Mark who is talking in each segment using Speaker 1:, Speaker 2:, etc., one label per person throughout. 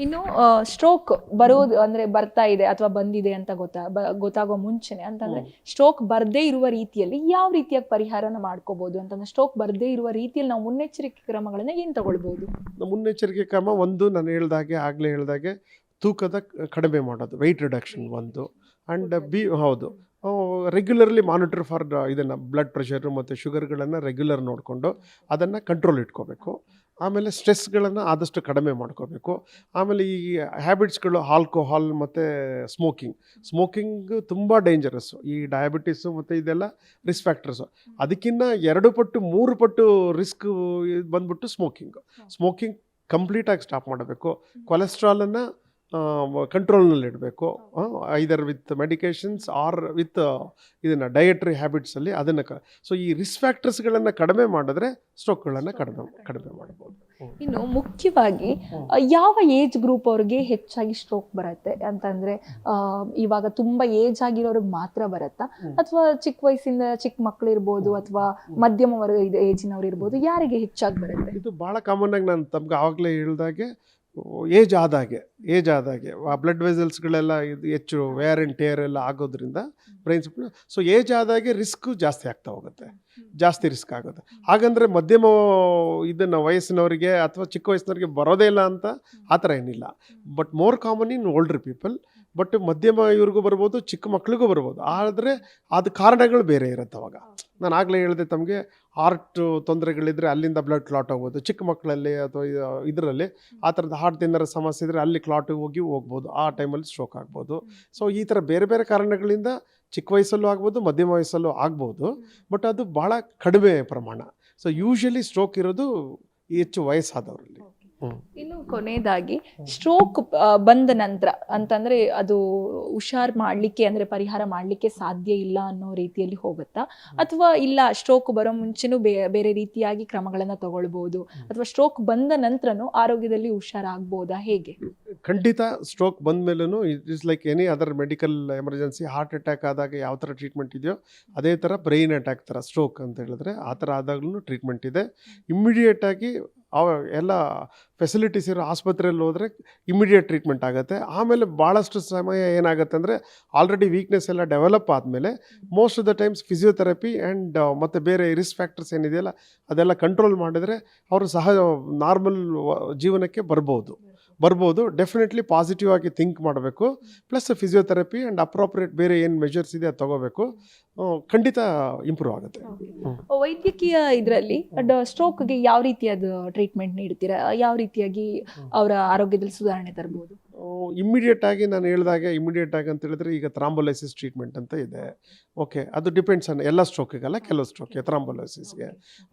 Speaker 1: ಇನ್ನು ಸ್ಟ್ರೋಕ್ ಬರೋದು ಅಂದ್ರೆ ಬರ್ತಾ ಇದೆ ಅಥವಾ ಬಂದಿದೆ ಅಂತ ಗೊತ್ತಾ ಗೊತ್ತಾಗೋ ಮುಂಚೆನೆ ಅಂತಂದ್ರೆ ಸ್ಟ್ರೋಕ್ ಬರದೇ ಇರುವ ರೀತಿಯಲ್ಲಿ ಯಾವ ರೀತಿಯಾಗಿ ಪರಿಹಾರನ ಮಾಡ್ಕೋಬಹುದು ಅಂತಂದ್ರೆ ಸ್ಟ್ರೋಕ್ ಬರದೇ ಇರುವ ರೀತಿಯಲ್ಲಿ ನಾವು ಮುನ್ನೆಚ್ಚರಿಕೆ ಕ್ರಮಗಳನ್ನ ಏನ್ ತಗೊಳ್ಬಹುದು
Speaker 2: ಮುನ್ನೆಚ್ಚರಿಕೆ ಕ್ರಮ ಒಂದು ನಾನು ಹೇಳ್ದಾಗೆ ಆಗ್ಲೇ ಹೇಳ್ದಾಗೆ ತೂಕದ ಕಡಿಮೆ ಮಾಡೋದು ವೆಯ್ಟ್ ರಿಡಕ್ಷನ್ ಒಂದು. ಅಂಡ್ ಬಿ ಹೌದು. ರೆಗ್ಯುಲರ್ಲಿ ಮಾನಿಟರ್ ಫಾರ್ ಇದನ್ನು ಬ್ಲಡ್ ಪ್ರೆಷರು ಮತ್ತು ಶುಗರ್ಗಳನ್ನು ರೆಗ್ಯುಲರ್ ನೋಡಿಕೊಂಡು ಅದನ್ನು ಕಂಟ್ರೋಲ್ ಇಟ್ಕೋಬೇಕು. ಆಮೇಲೆ ಸ್ಟ್ರೆಸ್ಗಳನ್ನು ಆದಷ್ಟು ಕಡಿಮೆ ಮಾಡ್ಕೋಬೇಕು. ಆಮೇಲೆ ಈ ಹ್ಯಾಬಿಟ್ಸ್ಗಳು ಆಲ್ಕೋಹಾಲ್ ಮತ್ತು ಸ್ಮೋಕಿಂಗ್. ಸ್ಮೋಕಿಂಗ್ ತುಂಬ ಡೇಂಜರಸ್ಸು ಈ ಡಯಾಬಿಟೀಸು ಮತ್ತು ಇದೆಲ್ಲ ರಿಸ್ಕ್ ಫ್ಯಾಕ್ಟರ್ಸು. ಅದಕ್ಕಿಂತ ಎರಡು ಪಟ್ಟು ಮೂರು ಪಟ್ಟು ರಿಸ್ಕ್ ಬಂದ್ಬಿಟ್ಟು ಸ್ಮೋಕಿಂಗು. ಸ್ಮೋಕಿಂಗ್ ಕಂಪ್ಲೀಟಾಗಿ ಸ್ಟಾಪ್ ಮಾಡಬೇಕು. ಕೊಲೆಸ್ಟ್ರಾಲನ್ನು ಕಂಟ್ರೋಲ್ನಲ್ಲಿ ಇಡಬೇಕು either with medications or with ಇದನ್ನು ಡಯಟ್ರಿ ಹ್ಯಾಬಿಟ್ಸಲ್ಲಿ ಅದನ್ನು ಕ ಸೊ ಈ ರಿಸ್ಕ್ ಫ್ಯಾಕ್ಟರ್ಸ್ಗಳನ್ನು ಕಡಿಮೆ ಮಾಡಿದ್ರೆ ಸ್ಟ್ರೋಕ್ಗಳನ್ನು ಕಡಿಮೆ ಕಡಿಮೆ ಮಾಡ್ಬೋದು.
Speaker 1: ಇನ್ನು ಮುಖ್ಯವಾಗಿ ಯಾವ ಏಜ್ ಗ್ರೂಪ್ ಅವ್ರಿಗೆ ಹೆಚ್ಚಾಗಿ ಸ್ಟ್ರೋಕ್ ಬರುತ್ತೆ ಅಂತಂದರೆ ಇವಾಗ ತುಂಬಾ ಏಜ್ ಆಗಿರೋರಿಗೆ ಮಾತ್ರ ಬರುತ್ತಾ? ಅಥವಾ ಚಿಕ್ಕ ವಯಸ್ಸಿಂದ ಚಿಕ್ಕ ಮಕ್ಕಳು ಇರ್ಬೋದು ಅಥವಾ ಮಧ್ಯಮ ವರ್ಗ ಏಜಿನವ್ರು ಇರ್ಬೋದು ಯಾರಿಗೆ ಹೆಚ್ಚಾಗಿ ಬರುತ್ತೆ?
Speaker 2: ಇದು ಭಾಳ ಕಾಮನ್ ಆಗಿ ನಾನು ತಮ್ಗೆ ಆವಾಗಲೇ ಹೇಳ್ದಾಗೆ ಏಜ್ ಆದಾಗೆ ಏಜ್ ಆದಾಗೆ ಆ ಬ್ಲಡ್ ವೆಸಲ್ಸ್ಗಳೆಲ್ಲ ಇದು ಹೆಚ್ಚು ವೇರ್ ಆ್ಯಂಡ್ ಟೇರ್ ಎಲ್ಲ ಆಗೋದ್ರಿಂದ ಬ್ರೈನ್ಸ್ ಸೊ ಏಜ್ ಆದಾಗೆ ರಿಸ್ಕ್ ಜಾಸ್ತಿ ಆಗ್ತಾ ಹೋಗುತ್ತೆ, ಜಾಸ್ತಿ ರಿಸ್ಕ್ ಆಗುತ್ತೆ. ಹಾಗಂದರೆ ಮಧ್ಯಮ ಇದನ್ನು ವಯಸ್ಸಿನವರಿಗೆ ಅಥವಾ ಚಿಕ್ಕ ವಯಸ್ಸಿನವರಿಗೆ ಬರೋದೇ ಇಲ್ಲ ಅಂತ ಆ ಥರ ಏನಿಲ್ಲ. But more common in older people but ಮಧ್ಯಮ ಇವ್ರಿಗೂ ಬರ್ಬೋದು, ಚಿಕ್ಕ ಮಕ್ಳಿಗೂ ಬರ್ಬೋದು. ಆದರೆ ಅದು ಕಾರಣಗಳು ಬೇರೆ ಇರುತ್ತೆ ಅವಾಗ. ನಾನು ಆಗಲೇ ಹೇಳಿದೆ ತಮಗೆ ಹಾರ್ಟ್ ತೊಂದರೆಗಳಿದ್ದರೆ ಅಲ್ಲಿಂದ ಬ್ಲಡ್ ಕ್ಲಾಟ್ ಆಗ್ಬೋದು ಚಿಕ್ಕ ಮಕ್ಕಳಲ್ಲಿ ಅಥವಾ ಇದರಲ್ಲಿ ಆ ಥರದ ಹಾರ್ಟ್ ಏನಾರ ಸಮಸ್ಯೆ ಇದ್ದರೆ ಅಲ್ಲಿ ಕ್ಲಾಟ್ ಹೋಗಿ ಹೋಗ್ಬೋದು. ಆ ಟೈಮಲ್ಲಿ ಸ್ಟ್ರೋಕ್ ಆಗ್ಬೋದು. ಸೊ ಈ ಥರ ಬೇರೆ ಬೇರೆ ಕಾರಣಗಳಿಂದ ಚಿಕ್ಕ ವಯಸ್ಸಲ್ಲೂ ಆಗ್ಬೋದು, ಮಧ್ಯಮ ವಯಸ್ಸಲ್ಲೂ ಆಗ್ಬೋದು. ಬಟ್ ಅದು ಭಾಳ ಕಡಿಮೆ ಪ್ರಮಾಣ. ಸೊ ಯೂಶಲಿ ಸ್ಟ್ರೋಕ್ ಇರೋದು ಹೆಚ್ಚು ವಯಸ್ಸಾದವರಲ್ಲಿ.
Speaker 1: ಇನ್ನು ಕೊನೆಯದಾಗಿ ಸ್ಟ್ರೋಕ್ ಬಂದ ನಂತರ ಅಂತಂದ್ರೆ ಅದು ಹುಷಾರ್ ಮಾಡ್ಲಿಕ್ಕೆ ಅಂದ್ರೆ ಪರಿಹಾರ ಮಾಡ್ಲಿಕ್ಕೆ ಸಾಧ್ಯ ಇಲ್ಲ ಅನ್ನೋ ರೀತಿಯಲ್ಲಿ ಹೋಗುತ್ತಾ? ಅಥವಾ ಇಲ್ಲ ಸ್ಟ್ರೋಕ್ ಬರೋ ಮುಂಚೆನೂ ಬೇರೆ ರೀತಿಯಾಗಿ ಕ್ರಮಗಳನ್ನ ತಗೊಳ್ಬಹುದು ಅಥವಾ ಸ್ಟ್ರೋಕ್ ಬಂದ ನಂತರನೂ ಆರೋಗ್ಯದಲ್ಲಿ ಹುಷಾರ್ ಹುಷಾರಾಗ್ಬೋದಾ ಹೇಗೆ?
Speaker 2: ಖಂಡಿತ ಸ್ಟ್ರೋಕ್ ಬಂದ ಮೇಲೂ it is like any other medical emergency heart attack ಆದಾಗ ಯಾವ ಥರ ಟ್ರೀಟ್ಮೆಂಟ್ ಇದೆಯೋ ಅದೇ ಥರ ಬ್ರೈನ್ ಅಟ್ಯಾಕ್ ಥರ ಸ್ಟ್ರೋಕ್ ಅಂತ ಹೇಳಿದ್ರೆ ಆ ಥರ ಆದಾಗಲೂ ಟ್ರೀಟ್ಮೆಂಟ್ ಇದೆ. ಇಮ್ಮಿಡಿಯೇಟಾಗಿ ಅವ ಎಲ್ಲ ಫೆಸಿಲಿಟೀಸ್ ಇರೋ ಆಸ್ಪತ್ರೆಯಲ್ಲಿ ಹೋದರೆ ಇಮಿಡಿಯೇಟ್ ಟ್ರೀಟ್ಮೆಂಟ್ ಆಗುತ್ತೆ. ಆಮೇಲೆ ಭಾಳಷ್ಟು ಸಮಯ ಏನಾಗುತ್ತೆ ಅಂದರೆ ಆಲ್ರೆಡಿ ವೀಕ್ನೆಸ್ ಎಲ್ಲ ಡೆವಲಪ್ ಆದಮೇಲೆ most of the times physiotherapy and ಮತ್ತು ಬೇರೆ ರಿಸ್ಕ್ ಫ್ಯಾಕ್ಟರ್ಸ್ ಏನಿದೆಯಲ್ಲ ಅದೆಲ್ಲ ಕಂಟ್ರೋಲ್ ಮಾಡಿದರೆ ಅವರು ಸಹ ನಾರ್ಮಲ್ ಜೀವನಕ್ಕೆ ಬರ್ಬೋದು. ಬರ್ಬೋದು ಡೆಫಿನೆಟ್ಲಿ ಪಾಸಿಟಿವ್ ಆಗಿ ಥಿಂಕ್ ಮಾಡಬೇಕು. ಪ್ಲಸ್ ಫಿಸಿಯೋಥೆರಪಿ ಆ್ಯಂಡ್ ಅಪ್ರೋಪ್ರಿಯೇಟ್ ಬೇರೆ ಏನು ಮೆಜರ್ಸ್ ಇದೆ ಅದು ತಗೋಬೇಕು. ಖಂಡಿತ ಇಂಪ್ರೂವ್ ಆಗುತ್ತೆ.
Speaker 1: ವೈದ್ಯಕೀಯ ಇದರಲ್ಲಿ ಸ್ಟ್ರೋಕ್ಗೆ ಯಾವ ರೀತಿಯಾದ ಟ್ರೀಟ್ಮೆಂಟ್ ನೀಡ್ತೀರಾ? ಯಾವ ರೀತಿಯಾಗಿ ಅವರ ಆರೋಗ್ಯದಲ್ಲಿ ಸುಧಾರಣೆ ತರಬಹುದು
Speaker 2: ಇಮ್ಮಿಡಿಯೇಟ್ ಆಗಿ ನಾನು ಹೇಳಿದಾಗ ಇಮಿಡಿಯೇಟ್ ಆಗಿ ಅಂತ ಹೇಳಿದ್ರೆ ಈಗ ಥ್ರಾಂಬೋಲೈಸಿಸ್ ಟ್ರೀಟ್ಮೆಂಟ್ ಅಂತ ಇದೆ. ಓಕೆ ಅದು ಡಿಪೆಂಡ್ಸ್ ಆನ್ ಎಲ್ಲ ಸ್ಟ್ರೋಕಿಗಲ್ಲ ಕೆಲವು ಸ್ಟ್ರೋಕ್ಗೆ ಥ್ರಾಂಬೋಲೈಸಿಸ್ಗೆ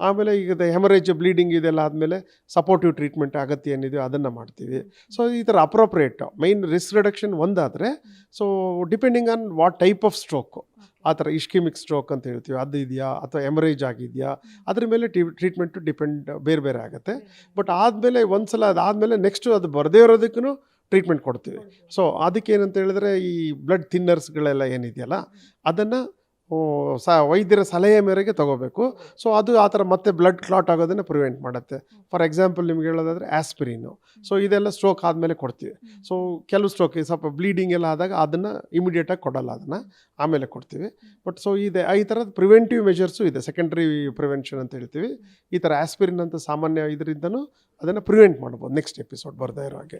Speaker 2: ಆಮೇಲೆ ಈಗ ಹೆಮರೇಜ್ ಬ್ಲೀಡಿಂಗ್ ಇದೆಲ್ಲ ಆದಮೇಲೆ ಸಪೋರ್ಟಿವ್ ಟ್ರೀಟ್ಮೆಂಟ್ ಅಗತ್ಯ ಏನಿದೆಯೋ ಅದನ್ನು ಮಾಡ್ತೀವಿ. ಸೊ ಈ ಥರ ಅಪ್ರೋಪ್ರಿಯೇಟ್ ಮೈನ್ ರಿಸ್ಕ್ ರಿಡಕ್ಷನ್ ಒಂದಾದರೆ so depending on what type of stroke ಆ ಥರ ಇಶ್ಕಿಮಿಕ್ ಸ್ಟ್ರೋಕ್ ಅಂತ ಹೇಳ್ತೀವಿ ಅದು ಇದೆಯಾ ಅಥವಾ ಎಮರೇಜ್ ಆಗಿದೆಯಾ? ಅದ್ರ ಮೇಲೆ ಟ್ರೀಟ್ಮೆಂಟು ಡಿಪೆಂಡ್ ಬೇರೆ ಬೇರೆ ಆಗುತ್ತೆ. ಬಟ್ ಆದಮೇಲೆ ಒಂದು ಸಲ ಅದಾದಮೇಲೆ ನೆಕ್ಸ್ಟು ಅದು ಬರದೇ ಇರೋದಕ್ಕೂ ಟ್ರೀಟ್ಮೆಂಟ್ ಕೊಡ್ತೀವಿ. ಸೊ ಅದಕ್ಕೆ ಏನಂತ ಹೇಳಿದ್ರೆ ಈ ಬ್ಲಡ್ ಥಿನ್ನರ್ಸ್ಗಳೆಲ್ಲ ಏನಿದೆಯಲ್ಲ ಅದನ್ನು ಸ ವೈದ್ಯರ ಸಲಹೆ ಮೇರೆಗೆ ತಗೋಬೇಕು. ಸೊ ಅದು ಆ ಥರ ಮತ್ತೆ ಬ್ಲಡ್ ಕ್ಲಾಟ್ ಆಗೋದನ್ನು ಪ್ರಿವೆಂಟ್ ಮಾಡುತ್ತೆ. ಫಾರ್ ಎಕ್ಸಾಂಪಲ್ ನಿಮ್ಗೆ ಹೇಳೋದಾದ್ರೆ ಆಸ್ಪಿರಿನು ಸೊ ಇದೆಲ್ಲ ಸ್ಟ್ರೋಕ್ ಆದಮೇಲೆ ಕೊಡ್ತೀವಿ. ಸೊ ಕೆಲವು ಸ್ಟ್ರೋಕ್ ಸ್ವಲ್ಪ ಬ್ಲೀಡಿಂಗ್ ಎಲ್ಲ ಆದಾಗ ಅದನ್ನು ಇಮಿಡಿಯೇಟಾಗಿ ಕೊಡಲ್ಲ ಅದನ್ನು. ಆಮೇಲೆ ಕೊಡ್ತೀವಿ. ಬಟ್ ಸೊ ಇದೆ, ಈ ಥರದ ಪ್ರಿವೆಂಟಿವ್ ಮೆಷರ್ಸು ಇದೆ. ಸೆಕೆಂಡ್ರಿ ಪ್ರಿವೆನ್ಷನ್ ಅಂತ ಹೇಳ್ತೀವಿ. ಈ ಥರ ಆಸ್ಪಿರಿನ್ ಅಂತ ಸಾಮಾನ್ಯ ಇದರಿಂದನೂ ಅದನ್ನು ಪ್ರಿವೆಂಟ್ ಮಾಡ್ಬೋದು. ನೆಕ್ಸ್ಟ್ ಎಪಿಸೋಡ್ ಬರ್ದೇ ಇರೋ ಹಾಗೆ.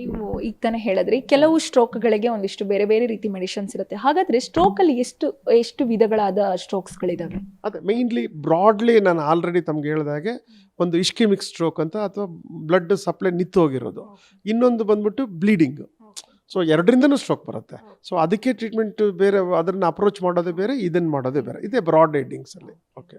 Speaker 1: ನೀವು ಈಗ ತಾನೇ ಹೇಳಿದ್ರಿ, ಕೆಲವು ಸ್ಟ್ರೋಕ್ಗಳಿಗೆ ಒಂದಿಷ್ಟು ಬೇರೆ ಬೇರೆ ರೀತಿ ಮೆಡಿಷನ್ಸ್ ಇರುತ್ತೆ. ಹಾಗಾದರೆ ಸ್ಟ್ರೋಕಲ್ಲಿ ಎಷ್ಟು ಎಷ್ಟು ಎಷ್ಟು ವಿಧಗಳಾದ ಸ್ಟ್ರೋಕ್ಸ್ಗಳಿದ್ದಾವೆ
Speaker 2: ಅದೇ ಮೇಯ್ನ್ಲಿ ಬ್ರಾಡ್ಲಿ ನಾನು ಆಲ್ರೆಡಿ ತಮ್ಗೆ ಹೇಳಿದಾಗೆ ಒಂದು ಇಶ್ಕಿಮಿಕ್ ಸ್ಟ್ರೋಕ್ ಅಂತ ಅಥವಾ ಬ್ಲಡ್ ಸಪ್ಲೈ ನಿಂತು ಹೋಗಿರೋದು. ಇನ್ನೊಂದು ಬಂದ್ಬಿಟ್ಟು ಬ್ಲೀಡಿಂಗ್ ಸೊ ಎರಡರಿಂದನೂ ಸ್ಟ್ರೋಕ್ ಬರುತ್ತೆ. ಸೊ ಅದಕ್ಕೆ ಟ್ರೀಟ್ಮೆಂಟ್ ಬೇರೆ ಅದನ್ನು ಅಪ್ರೋಚ್ ಮಾಡೋದೇ ಬೇರೆ ಇದನ್ನು ಮಾಡೋದೇ ಬೇರೆ. ಇದೇ ಬ್ರಾಡ್ ಹೆಡ್ಡಿಂಗ್ಸಲ್ಲಿ ಓಕೆ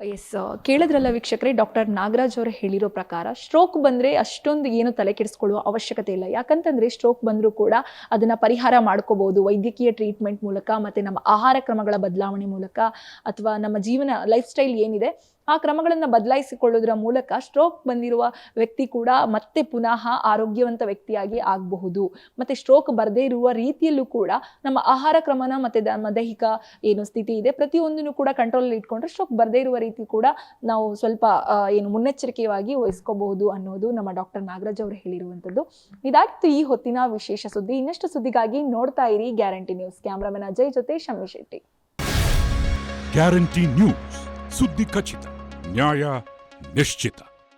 Speaker 1: ಎಸ್ ಕೇಳಿದ್ರಲ್ಲ ವೀಕ್ಷಕರೇ ಡಾಕ್ಟರ್ ನಾಗರಾಜ್ ಅವರು ಹೇಳಿರೋ ಪ್ರಕಾರ ಸ್ಟ್ರೋಕ್ ಬಂದರೆ ಅಷ್ಟೊಂದು ಏನು ತಲೆ ಕೆಡಿಸ್ಕೊಳ್ಳುವ ಅವಶ್ಯಕತೆ ಇಲ್ಲ. ಯಾಕಂತಂದರೆ ಸ್ಟ್ರೋಕ್ ಬಂದರೂ ಕೂಡ ಅದನ್ನು ಪರಿಹಾರ ಮಾಡ್ಕೋಬೋದು. ವೈದ್ಯಕೀಯ ಟ್ರೀಟ್ಮೆಂಟ್ ಮೂಲಕ ಮತ್ತು ನಮ್ಮ ಆಹಾರ ಕ್ರಮಗಳ ಬದಲಾವಣೆ ಮೂಲಕ ಅಥವಾ ನಮ್ಮ ಜೀವನ ಲೈಫ್ ಸ್ಟೈಲ್ ಏನಿದೆ ಆ ಕ್ರಮಗಳನ್ನು ಬದಲಾಯಿಸಿಕೊಳ್ಳೋದ್ರ ಮೂಲಕ ಸ್ಟ್ರೋಕ್ ಬಂದಿರುವ ವ್ಯಕ್ತಿ ಕೂಡ ಮತ್ತೆ ಪುನಃ ಆರೋಗ್ಯವಂತ ವ್ಯಕ್ತಿಯಾಗಿ ಆಗಬಹುದು. ಮತ್ತು ಸ್ಟ್ರೋಕ್ ಬರದೇ ಇರುವ ರೀತಿಯಲ್ಲೂ ಕೂಡ ನಮ್ಮ ಆಹಾರ ಕ್ರಮನ ಮತ್ತು ನಮ್ಮ ದೈಹಿಕ ಏನು ಸ್ಥಿತಿ ಇದೆ, ಪ್ರತಿಯೊಂದನ್ನು ಕೂಡ ಕಂಟ್ರೋಲ್ ಇಟ್ಕೊಂಡ್ರೆ ಸ್ಟ್ರೋಕ್ ಬರದೇ ಇರುವ ರೀತಿ ಕೂಡ ನಾವು ಸ್ವಲ್ಪ ಏನು ಮುನ್ನೆಚ್ಚರಿಕೆಯಾಗಿ ವಹಿಸ್ಕೋಬಹುದು ಅನ್ನೋದು ನಮ್ಮ ಡಾಕ್ಟರ್ ನಾಗರಾಜ್ ಅವರು ಹೇಳಿರುವಂಥದ್ದು ಇದಾಗಿತ್ತು ಈ ಹೊತ್ತಿನ ವಿಶೇಷ ಸುದ್ದಿ. ಇನ್ನಷ್ಟು ಸುದ್ದಿಗಾಗಿ ನೋಡ್ತಾ ಇರಿ ಗ್ಯಾರಂಟಿ ನ್ಯೂಸ್. ಕ್ಯಾಮ್ರಾಮನ್ ಅಜಯ್ ಜೊತೆ ಶಮ್ಮಿ ಶೆಟ್ಟಿ.
Speaker 3: Guarantee news. ಸುದ್ದಿ ಖಚಿತ. न्याय निश्चित।